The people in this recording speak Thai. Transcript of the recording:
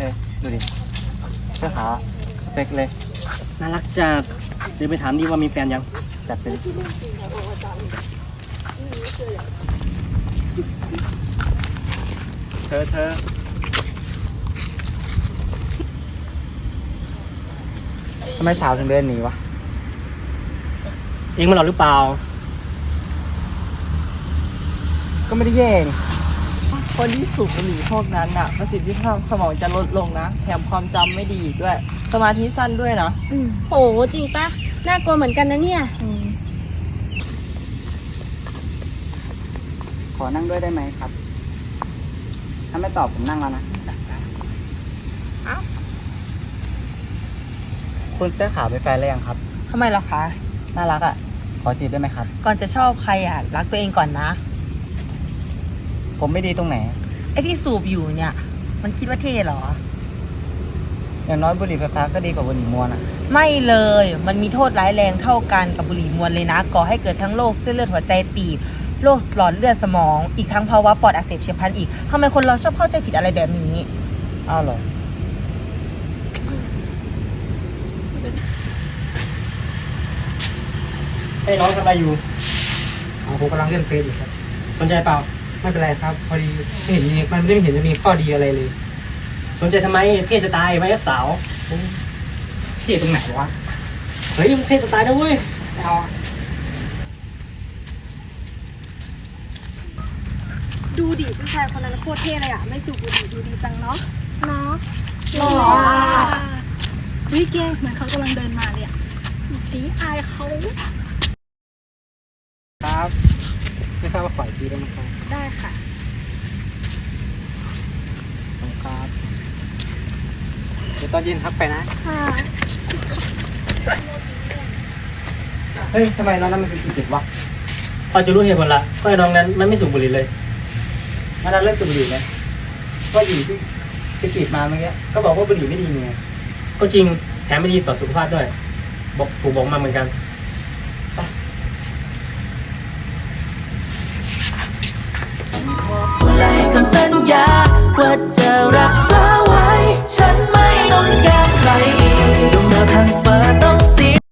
ฮ้ยดูดิเสื้อขาวสเปกเลยน่ารักจัดเดี๋ยวไปถามดีว่ามีแฟนยังจัดไปเธอเธอทำไมสาวถึงเดินหนีวะ เองมันหลอกหรือเปล่า ก็ไม่ได้แย่นี่ คนที่สูบบุหรี่พวกนั้นน่ะประสิทธิภาพสมองจะลดลงนะ แถมความจำไม่ดีอีกด้วย สมาธิสั้นด้วยนะ อืมโหจริงปะน่ากลัวเหมือนกันนะเนี่ย ขอนั่งด้วยได้ไหมครับ ถ้าไม่ตอบผมนั่งแล้วนะเอ้า คุณเสื้อขาวเป็นแฟนแล้วยังครับ ทำไมล่ะคะ น่ารักอะ ขอจีบได้ไหมครับ ก่อนจะชอบใครอะ รักตัวเองก่อนนะ ผมไม่ดีตรงไหน ไอ้ที่สูบอยู่เนี่ย มันคิดว่าเท่เหรอ อย่างน้อยบุหรี่ไฟฟ้าก็ดีกว่าบุหรี่มวนอะ ไม่เลย มันมีโทษร้ายแรงเท่ากันกับบุหรี่มวลเลยนะ ก่อให้เกิดทั้งโรคเส้นเลือดหัวใจตีบ โรคหลอดเลือดสมอง อีกทั้งภาวะปอดอักเสบเฉียบพลันอีกทำไมคนเราชอบเข้าใจผิดอะไรแบบนี้ อ้าวเหรอ เฮ้ยน้องทำอะไรอยู่ อ๋อผมกำลังเล่นเฟซอยู่ครับ สนใจเปล่า ไม่เป็นไรครับ พอดีไม่เห็นมีมันไม่เห็นจะมีข้อดีอะไรเลย สนใจทำไมเท่จะตายไว้สาวเที่ตรงไหนวะเฮ้ยมึงเท่จะตายนะเว้ยไม่เอาอะดูดิผู้ชายคนนั้นโคตรเท่เลยอะ ไม่สูบบุหรี่ดูดีจังเนาะเนาะหล่อเฮ้ยแกเหมือนเขากำลังเดินมาเลยอะตีอายเขา ครับ ไม่ท ราบว่าขออีกทีได้ไหมครับได้ค่ะ ขอบคุณครับเดี๋ยวตอนเย็นทักไปนะ ค่ะเฮ้ยทำไมน้องนั้นมันเป็นติดวะพอจะรู้เหตุผลละก็ไอ้น้องนั้นมันไม่สูบบุหรี่เลยงั้นเราเลิกสูบบุหรี่ไหมก็หญิงที่ไปจีบมาเมื่อกี้ก็บอกว่าบุหรี่ไม่ดีไงก็จริงแถมไม่ดีต่อสุขภาพด้วย บอกถูกบอกมาเหมือนกัน จะรักษา